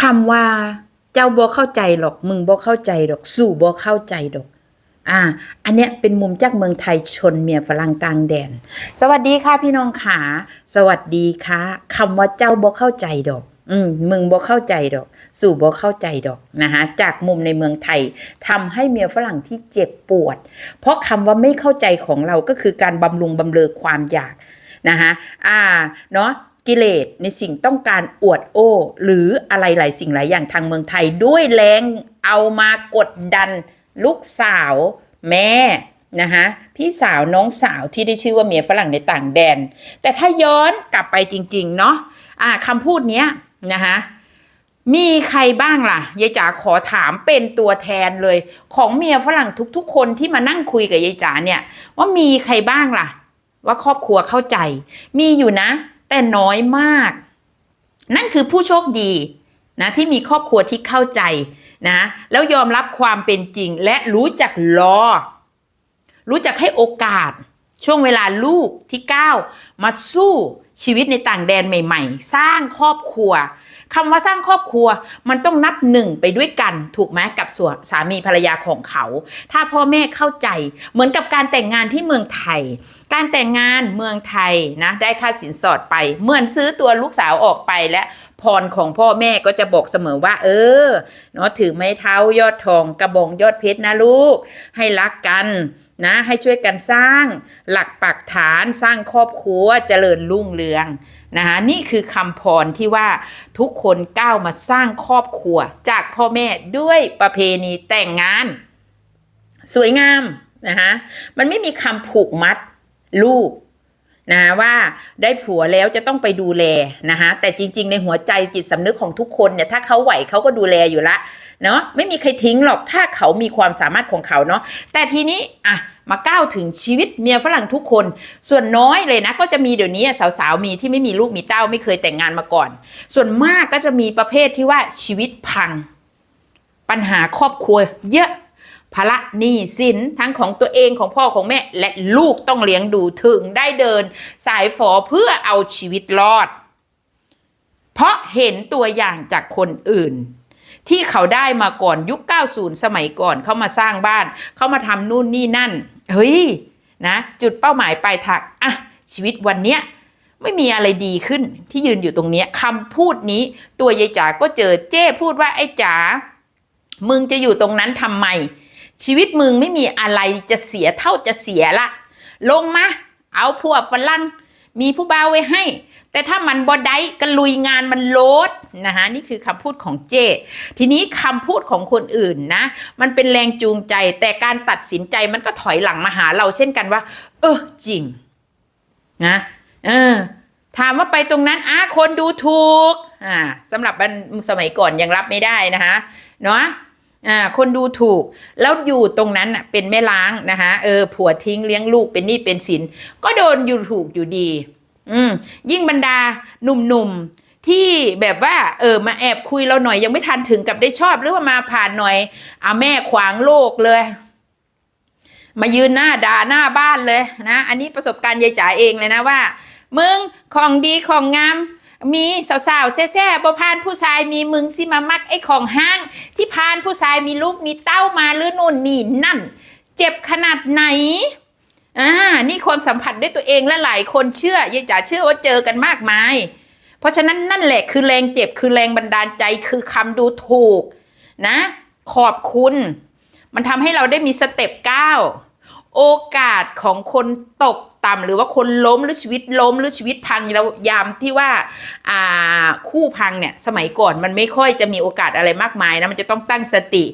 คำว่า เจ้าบ่เข้าใจหรอก มึงบ่เข้าใจดอก สู่บ่เข้าใจดอก อ่า อันเนี้ยเป็นมุมจากเมืองไทยชนเมียฝรั่งต่างแดน สวัสดีค่ะพี่น้องขาสวัสดีค่ะคำว่าเจ้าบ่เข้าใจดอก อืมมึงบ่เข้าใจดอก สู่บ่เข้าใจดอกนะคะจากมุมในเมืองไทยทำให้เมียฝรั่งที่เจ็บปวด เพราะคำว่าไม่เข้าใจของเราก็คือการบำรุงบำเรอความอยากนะคะอ่า เนาะ กิเลสในสิ่งต้องการอวดโอ้ หรืออะไรหลายสิ่งหลายอย่างทางเมืองไทยด้วยแรงเอามากดดันลูกสาวแม่นะคะพี่สาวน้องสาวที่ได้ชื่อว่าเมียฝรั่งในต่างแดน แต่ถ้าย้อนกลับไปจริง ๆ เนาะอ่าคำพูดเนี้ยนะคะมีใครบ้างล่ะยายจ๋าขอถามเป็นตัวแทนเลย ของเมียฝรั่งทุก ๆ คนที่มานั่งคุยกับยายจ๋าเนี่ย ว่ามีใครบ้างล่ะ ว่าครอบครัวเข้าใจ มีอยู่นะ แต่น้อยมาก นั่นคือผู้โชคดีนะที่มีครอบครัวที่เข้าใจนะแล้วยอมรับความเป็นจริงและรู้จักรอ รู้จักให้โอกาส ช่วงเวลาลูกที่ก้ามาสู้ชีวิตในต่างแดนใหม่ ๆ สร้างครอบครัว คำว่าสร้างครอบครัวมันต้องนับหนึ่งไปด้วยกันถูกไหมกับส่วนสามีภรรยาของเขา ถ้าพ่อแม่เข้าใจเหมือนกับการแต่งงานที่เมืองไทย การแต่งงานเมืองไทยนะได้ค่าสินสอดไป เหมือนซื้อตัวลูกสาวออกไปและพรของพ่อแม่ก็จะบอกเสมอว่า เออเนาะถือไม้เท้ายอดทองกระบองยอดเพชรนะลูก ให้รักกัน นะให้ช่วยกันสร้างหลักปักฐานสร้างครอบครัวเจริญรุ่งเรืองนะคะนี่คือคำพรที่ว่าทุกคนก้าวมาสร้างครอบครัว จากพ่อแม่ด้วยประเพณีแต่งงาน สวยงามนะคะมันไม่มีคำผูกมัดลูกนะว่าได้ผัวแล้วจะต้องไปดูแลนะคะแต่จริง ๆ ในหัวใจจิตสำนึกของทุกคนเนี่ยถ้าเขาไหวเขาก็ดูแลอยู่ละ เนาะไม่มีใครทิ้งหรอกถ้าเขามีความสามารถของเขาเนาะแต่ทีนี้อะมาก้าวถึงชีวิตเมียฝรั่งทุกคน ส่วนน้อยเลยนะ ก็จะมีเดี๋ยวนี้สาวๆมีที่ไม่มีลูกมีเต้าไม่เคยแต่งงานมาก่อน ส่วนมากก็จะมีประเภทที่ว่าชีวิตพัง ปัญหาครอบครัวเยอะภาระหนี้สินทั้งของตัวเองของพ่อของแม่และลูกต้องเลี้ยงดูถึงได้เดิน สายฝอเพื่อเอาชีวิตรอด เพราะเห็นตัวอย่างจากคนอื่น ที่เขาได้มาก่อนยุค 90 สมัยก่อนเขามาสร้างบ้าน เขามาทำนู่นนี่นั่น เฮ้ยนะจุดเป้าหมายปลายทางอะชีวิตวันเนี้ยไม่มีอะไรดีขึ้นที่ยืนอยู่ตรงเนี้ยคำพูดนี้ ตัวยายจ๋าก็เจอเจ้พูดว่าไอ้จ๋ามึงจะอยู่ตรงนั้นทำไม ชีวิตมึงไม่มีอะไรจะเสียเท่าจะเสียละ ลงมา เอาพวกฝรั่ง มีผู้บ่าวไว้ให้ แต่ถ้ามันบอได้ก็ลุยงานมันโลดนะคะนี่คือคำพูดของเจ ทีนี้คำพูดของคนอื่นนะ มันเป็นแรงจูงใจ แต่การตัดสินใจมันก็ถอยหลังมาหาเราเช่นกันว่า เออจริงนะเออถามว่าไปตรงนั้นอะคนดูถูกอ่าสำหรับมันสมัยก่อนยังรับไม่ได้นะคะเนาะ อ่าคนดูถูก แล้วอยู่ตรงนั้นอะเป็นแม่ล้างนะคะเออผัวทิ้งเลี้ยงลูกเป็นหนี้เป็นสิน ก็โดนอยู่ถูกอยู่ดี อืมยิ่งบรรดาหนุ่มๆที่แบบว่า เออมาแอบคุยเราหน่อยยังไม่ทันถึงกับได้ชอบหรือว่ามาผ่านหน่อยเอาแม่ขวางโลกเลย มายืนหน้าด่าหน้าบ้านเลยนะ อันนี้ประสบการณ์ยายจ๋าเองเลยนะว่ามึงของดีของงาม มีสาวๆแซ่ๆบ่พานผู้ชายมีมึงสิมามักไอ้ของห้าง ที่พานผู้ชายมีลูกมีเต้ามาหรือนู่นนี่นั่น เจ็บขนาดไหนอ่านี่ความสัมผัสด้วยตัวเองและหลายคนเชื่อยายจ๋าเชื่อว่าเจอกันมากมาย เพราะฉะนั้นนั่นแหละคือแรงเจ็บคือแรงบันดาลใจคือคำดูถูกนะ ขอบคุณ มันทำให้เราได้มีสเต็ปก้าว โอกาสของคนตกต่ำหรือว่าคนล้มหรือชีวิตล้มหรือชีวิตพังแล้วยามที่ว่าอ่าคู่พังเนี่ยสมัยก่อนมันไม่ค่อยจะมีโอกาสอะไรมากมายนะมันจะต้องตั้งสติ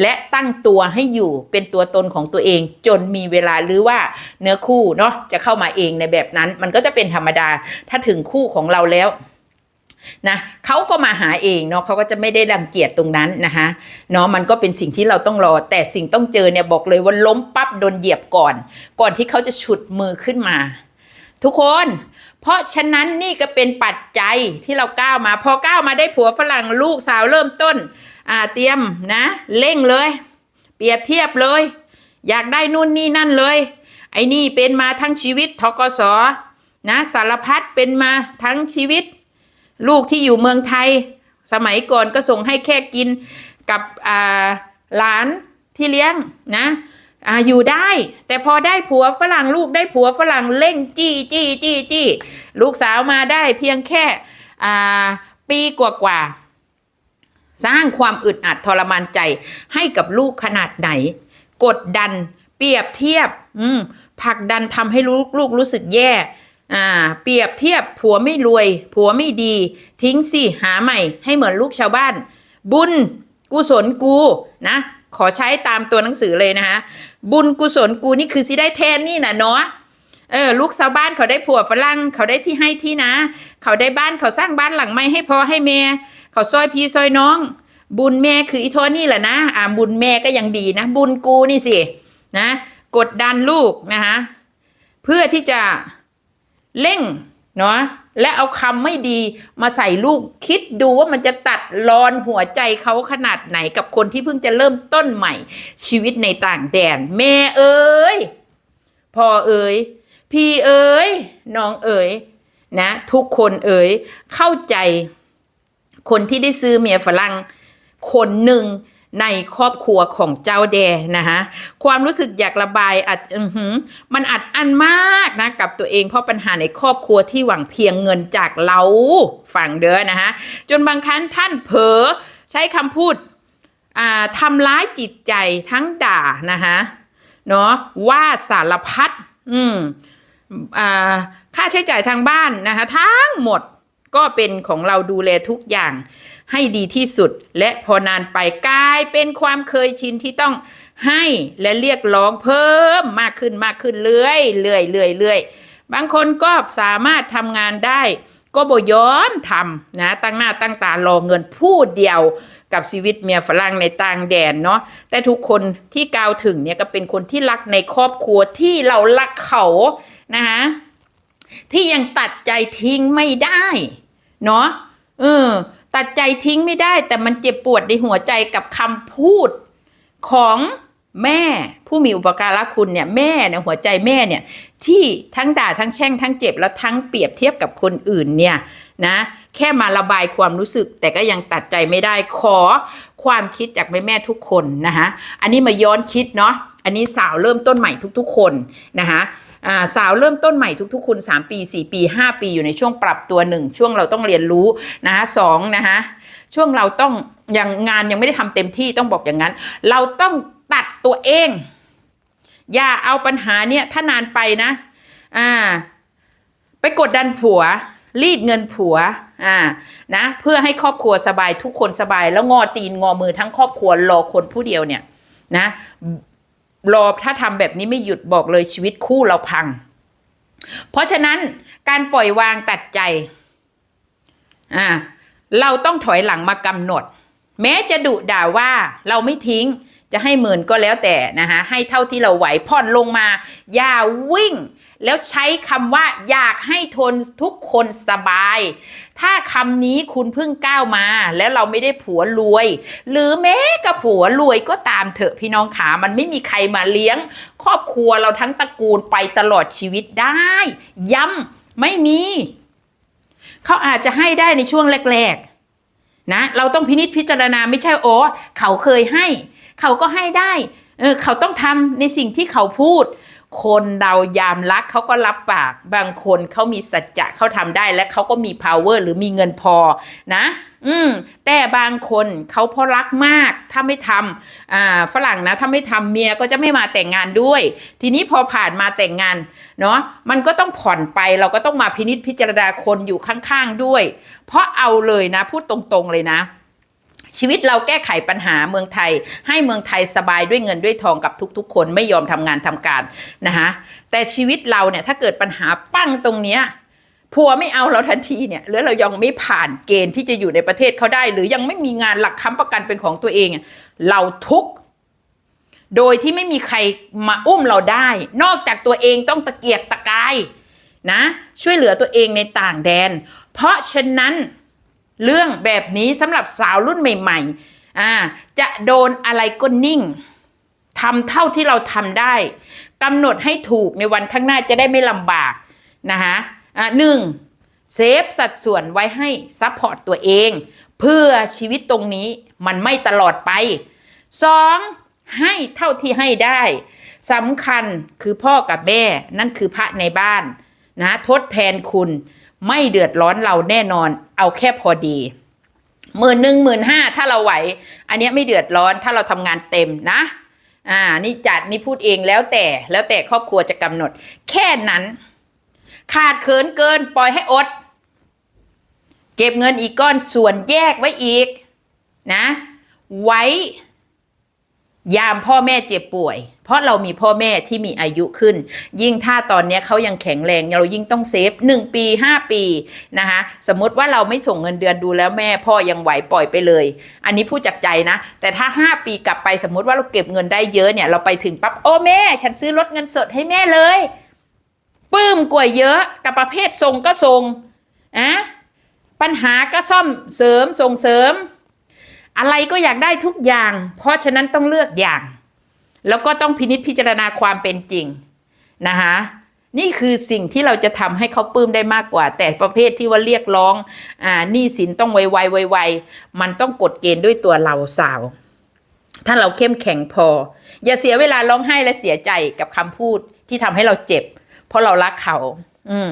และตั้งตัวให้อยู่เป็นตัวตนของตัวเอง จนมีเวลาหรือว่าเนื้อคู่เนาะจะเข้ามาเองในแบบนั้น มันก็จะเป็นธรรมดาถ้าถึงคู่ของเราแล้ว นะเขาก็มาหาเองเนาะเขาก็จะไม่ได้รังเกียจตรงนั้นนะคะเนาะมันก็เป็นสิ่งที่เราต้องรอ แต่สิ่งต้องเจอเนี่ยบอกเลยว่าล้มปั๊บโดนเหยียบก่อน ก่อนที่เขาจะฉุดมือขึ้นมา ทุกคน เพราะฉะนั้นนี่ก็เป็นปัจจัยที่เราก้าวมา พอก้าวมาได้ผัวฝรั่งลูกสาวเริ่มต้นอ่าเตรียมนะเร่งเลย เปรียบเทียบเลย อยากได้นู่นนี่นั่นเลย ไอ้นี่เป็นมาทั้งชีวิตทกศนะสารพัดเป็นมาทั้งชีวิต ลูกที่อยู่เมืองไทย สมัยก่อนก็ส่งให้แค่กินกับอาหลานที่เลี้ยงนะอาอยู่ได้ แต่พอได้ผัวฝรั่งลูกได้ผัวฝรั่งเร่งจี้จี้จี้จี้ลูกสาวมาได้เพียงแค่อ่าปีกว่าสร้างความอึดอัดทรมานใจให้กับลูกขนาดไหน กดดันเปรียบเทียบผลักดันทำให้ลูกลูกรู้สึกแย่ อ่า เปรียบเทียบผัวไม่รวย ผัวไม่ดี ทิ้งสิหาใหม่ให้เหมือนลูกชาวบ้าน บุญกุศลกูนะ ขอใช้ตามตัวหนังสือเลยนะคะบุญกุศลกูนี่คือสิได้แทนนี่นะเนาะเออลูกชาวบ้านเขาได้ผัวฝรั่งเขาได้ที่ให้ที่นะ เขาได้บ้านเขาสร้างบ้านหลังใหม่ให้พ่อให้แม่เขาซอยพี่ซอยน้อง บุญแม่คืออีโทนี่แหละนะอ่าบุญแม่ก็ยังดีนะ บุญกูนี่สินะ กดดันลูกนะคะเพื่อที่จะ เร่งเนาะและเอาคำไม่ดีมาใส่ลูกคิดดูว่ามันจะตัดรอนหัวใจเขาขนาดไหนกับคนที่เพิ่งจะเริ่มต้นใหม่ ชีวิตในต่างแดน แม่เอ๋ยพ่อเอ๋ยพี่เอ๋ยน้องเอ๋ยนะ ทุกคนเอ๋ยเข้าใจ คนที่ได้ซื้อเมียฝรั่งคนหนึ่ง ในครอบครัวของเจ้าแดนะคะความรู้สึกอยากระบายอัดอือหือมันอัดอั้นมากนะกับตัวเองเพราะปัญหาในครอบครัวที่หวังเพียงเงินจากเราฝั่งเด้อนะคะจนบางครั้งท่านเผลอใช้คำพูดอ่าทำร้ายจิตใจทั้งด่านะคะเนาะว่าสารพัดอืมอ่าค่าใช้จ่ายทางบ้านนะคะทั้งหมดก็เป็นของเราดูแลทุกอย่าง ให้ดีที่สุด และพอนานไปกลายเป็นความเคยชินที่ต้องให้และเรียกร้องเพิ่มมากขึ้นมากขึ้นเรื่อยเรื่อยเรื่อยเรื่อยบางคนก็สามารถทำงานได้ ก็บย้อนทำนะตั้งหน้าตั้งตารอเงินผู้เดียวกับชีวิตเมียฝรั่งในต่างแดนเนาะแต่ทุกคนที่กล่าวถึงเนี่ยก็เป็นคนที่รักในครอบครัวที่เรารักเขานะคะที่ยังตัดใจทิ้งไม่ได้เนาะเออ ตัดใจทิ้งไม่ได้ แต่มันเจ็บปวดในหัวใจกับคำพูดของแม่ผู้มีอุปการะคุณเนี่ยแม่เนี่ยหัวใจแม่เนี่ยที่ทั้งด่าทั้งแช่งทั้งเจ็บแล้วทั้งเปรียบเทียบกับคนอื่นเนี่ยนะแค่มาระบายความรู้สึก แต่ก็ยังตัดใจไม่ได้ขอความคิดจากแม่แม่ทุกคนนะคะอันนี้มาย้อนคิดเนาะอันนี้สาวเริ่มต้นใหม่ทุก ๆ คนนะคะ สาวเริ่มต้นใหม่ทุกๆ คน 3 ปี 4 ปี 5 ปีอยู่ในช่วงปรับตัวหนึ่งช่วงเราต้องเรียนรู้นะคะสองนะคะช่วงเราต้องยังงานยังไม่ได้ทำเต็มที่ต้องบอกอย่างนั้น เราต้องตัดตัวเอง อย่าเอาปัญหาเนี่ยถ้านานไปนะอ่าไปกดดันผัว รีดเงินผัวอ่านะเพื่อให้ครอบครัวสบายทุกคนสบาย แล้วงอตีนงอมือทั้งครอบครัวรอคนผู้เดียวเนี่ยนะ รอถ้าทำแบบนี้ไม่หยุดบอกเลยชีวิตคู่เราพัง เพราะฉะนั้นการปล่อยวางตัดใจอ่าเราต้องถอยหลังมากำหนด แม้จะดุด่าว่าเราไม่ทิ้งจะให้หมื่นก็แล้วแต่นะคะให้เท่าที่เราไหวผ่อนลงมา อย่าวิ่ง แล้วใช้คำว่าอยากให้ทนทุกคนสบาย ถ้าคำนี้คุณเพิ่งก้าวมา แล้วเราไม่ได้ผัวรวย หรือแม้กับผัวรวยก็ตามเถอะพี่น้องขามันไม่มีใครมาเลี้ยง ครอบครัวเราทั้งตระกูลไปตลอดชีวิตได้ ย้ำไม่มี เขาอาจจะให้ได้ในช่วงแรกๆนะเราต้องพินิจพิจารณาไม่ใช่โอ้เขาเคยให้ เขาก็ให้ได้เออเขาต้องทำในสิ่งที่เขาพูด คนเรายามรักเขาก็รับปาก บางคนเขามีสัจจะเขาทำได้และเขาก็มี power หรือมีเงินพอนะ อืม แต่บางคนเขาเพราะรักมาก ถ้าไม่ทำอ่าฝรั่งนะ ถ้าไม่ทำเมียก็จะไม่มาแต่งงานด้วย ทีนี้พอผ่านมาแต่งงาน เนาะมันก็ต้องผ่อนไปเราก็ต้องมาพินิจพิจารณาคนอยู่ข้างๆด้วย เพราะเอาเลยนะ พูดตรงๆเลยนะ ชีวิตเราแก้ไขปัญหาเมืองไทย ให้เมืองไทยสบายด้วยเงินด้วยทองกับทุกๆ คนไม่ยอมทำงานทำการนะคะแต่ชีวิตเราเนี่ยถ้าเกิดปัญหาปั้งตรงเนี้ยผัวไม่เอาเราทันทีเนี่ยหรือเรายังไม่ผ่านเกณฑ์ที่จะอยู่ในประเทศเขาได้ หรือยังไม่มีงานหลักค้ำประกันเป็นของตัวเอง เราทุกโดยที่ไม่มีใครมาอุ้มเราได้ นอกจากตัวเองต้องตะเกียกตะกายนะ ช่วยเหลือตัวเองในต่างแดน เพราะฉะนั้น เรื่องแบบนี้สำหรับสาวรุ่นใหม่ๆอ่าจะโดนอะไรก็นิ่งทำเท่าที่เราทำได้กำหนดให้ถูกในวันข้างหน้าจะได้ไม่ลำบากนะคะอ่าหนึ่งเซฟสัดส่วนไว้ให้ซัพพอร์ตตัวเอง เพื่อชีวิตตรงนี้มันไม่ตลอดไปสองให้เท่าที่ให้ได้สำคัญคือพ่อกับแม่ นั่นคือพระในบ้านนะทดแทนคุณ ไม่เดือดร้อนเราแน่นอน เอาแค่พอดีหมื่นหนึ่งหมื่นห้าถ้าเราไหว อันนี้ไม่เดือดร้อนถ้าเราทำงานเต็มนะ อ่า นี่จัดนี่พูดเองแล้วแต่แล้วแต่ครอบครัวจะกำหนด แค่นั้น ขาดเขินเกินปล่อยให้อด เก็บเงินอีกก้อนส่วนแยกไว้อีก นะ ไว้ ยามพ่อแม่เจ็บป่วย ราะเรามีพ่อแม่ที่มีอายุขึ้น ยิ่งถ้าตอนนี้เขายังแข็งแรงเรายิ่งต้องเซฟหนึ่งปีห้าปีนะคะสมมติว่าเราไม่ส่งเงินเดือนดูแล้วแม่พ่อยังไหวปล่อยไปเลย อันนี้พูดจากใจนะ แต่ถ้าห้าปีกลับไปสมมติว่าเราเก็บเงินได้เยอะเนี่ยเราไปถึงปั๊บโอ้แม่ ฉันซื้อรถเงินสดให้แม่เลยปลื้มกว่าเยอะกับประเภทส่งก็ส่งอะปัญหาก็ซ่อมเสริมส่งเสริม อะไรก็อยากได้ทุกอย่าง เพราะฉะนั้นต้องเลือกอย่าง แล้วก็ต้องพินิจพิจารณาความเป็นจริงนะคะนี่คือสิ่งที่เราจะทำให้เขาปลื้มได้มากกว่า แต่ประเภทที่ว่าเรียกร้องอ่านี้สินต้องไวๆไวๆมันต้องกดเกณฑ์ด้วยตัวเราสาว ถ้าเราเข้มแข็งพอ อย่าเสียเวลาร้องไห้และเสียใจกับคำพูดที่ทำให้เราเจ็บ เพราะเรารักเขา อืม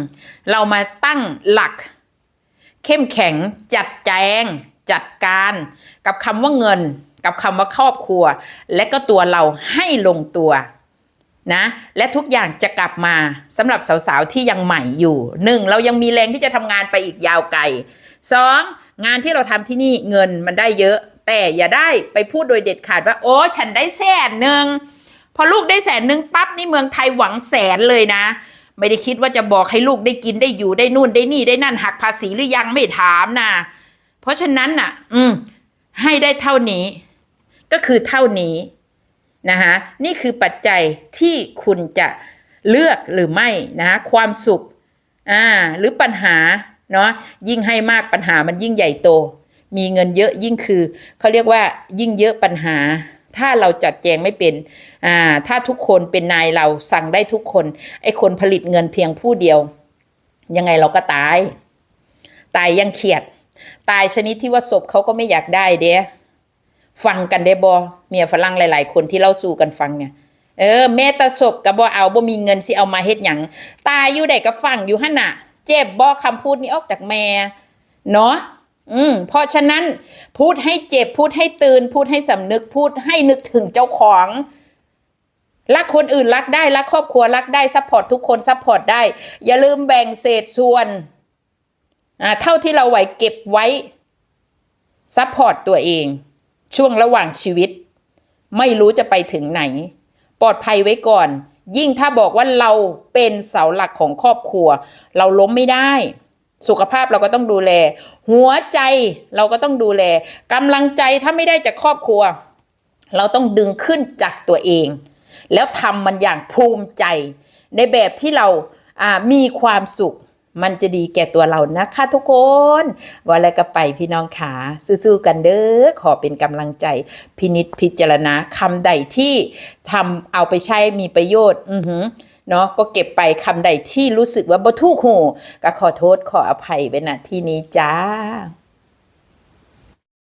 เรามาตั้งหลัก เข้มแข็งจัดแจง จัดการ กับคำว่าเงิน กับคำว่าครอบครัว และก็ตัวเราให้ลงตัวนะและทุกอย่างจะกลับมาสำหรับสาวๆที่ยังใหม่อยู่หนึ่งเรายังมีแรงที่จะทำงานไปอีกยาวไกลสองงานที่เราทำที่นี่เงินมันได้เยอะ แต่อย่าได้ไปพูดโดยเด็ดขาดว่า โอ้ฉันได้แสนหนึ่งพอลูกได้แสนหนึ่งปั๊บนี่เมืองไทยหวังแสนเลยนะ ไม่ได้คิดว่าจะบอกให้ลูกได้กินได้อยู่ได้นู่นได้นี่ได้นั่นหักภาษีหรือยังไม่ถามนะเพราะฉะนั้นน่ะ อืมให้ได้เท่านี้ ก็คือเท่านี้นะคะนี่คือปัจจัยที่คุณจะเลือกหรือไม่นะคะความสุขอ่าหรือปัญหาเนาะยิ่งให้มากปัญหามันยิ่งใหญ่โต มีเงินเยอะยิ่งคือเขาเรียกว่ายิ่งเยอะปัญหา ถ้าเราจัดแจงไม่เป็นอ่าถ้าทุกคนเป็นนายเราสั่งได้ทุกคนไอ้คนผลิตเงินเพียงผู้เดียว ยังไงเราก็ตาย ตายยังเขียด ตายชนิดที่ว่าศพเขาก็ไม่อยากได้เด้ ฟังกันได้บอเมียฝรั่งหลาย ๆ คนที่เล่าสู่กันฟังเนี่ยเออแม่ตาศพกับบอเอาบ่มีเงินสิเอามาเฮ็ดหยังตายอยู่ใดก็ฟังอยู่หั่นน่ะ เจ็บบอคำพูดนี้ออกจากแม่เนาะอืมเพราะฉะนั้นพูดให้เจ็บพูดให้ตื่น พูดให้สำนึกพูดให้นึกถึงเจ้าของรักคนอื่นรักได้รักครอบครัวรักได้ซัพพอร์ตทุกคนซัพพอร์ตได้ อย่าลืมแบ่งเศษส่วนอ่าเท่าที่เราไหวเก็บไว้ซัพพอร์ตตัวเอง ช่วงระหว่างชีวิต ไม่รู้จะไปถึงไหน ปลอดภัยไว้ก่อน ยิ่งถ้าบอกว่าเราเป็นเสาหลักของครอบครัว เราล้มไม่ได้ สุขภาพเราก็ต้องดูแล หัวใจเราก็ต้องดูแลกำลังใจถ้าไม่ได้จากครอบครัว เราต้องดึงขึ้นจากตัวเอง แล้วทำมันอย่างภูมิใจ ในแบบที่เรามีความสุข มันจะดีแก่ตัวเรานะคะทุกคนว่าอะไรก็ไปพี่น้องขาสู้ๆกันเด้อขอเป็นกำลังใจ พินิษพิจารณาคำใดที่ทำเอาไปใช้มีประโยชน์ อือหือเนาะก็เก็บไปคำใดที่รู้สึกว่าบ่ทุกหูก็ขอโทษขออภัยไว้ณที่นี้จ้า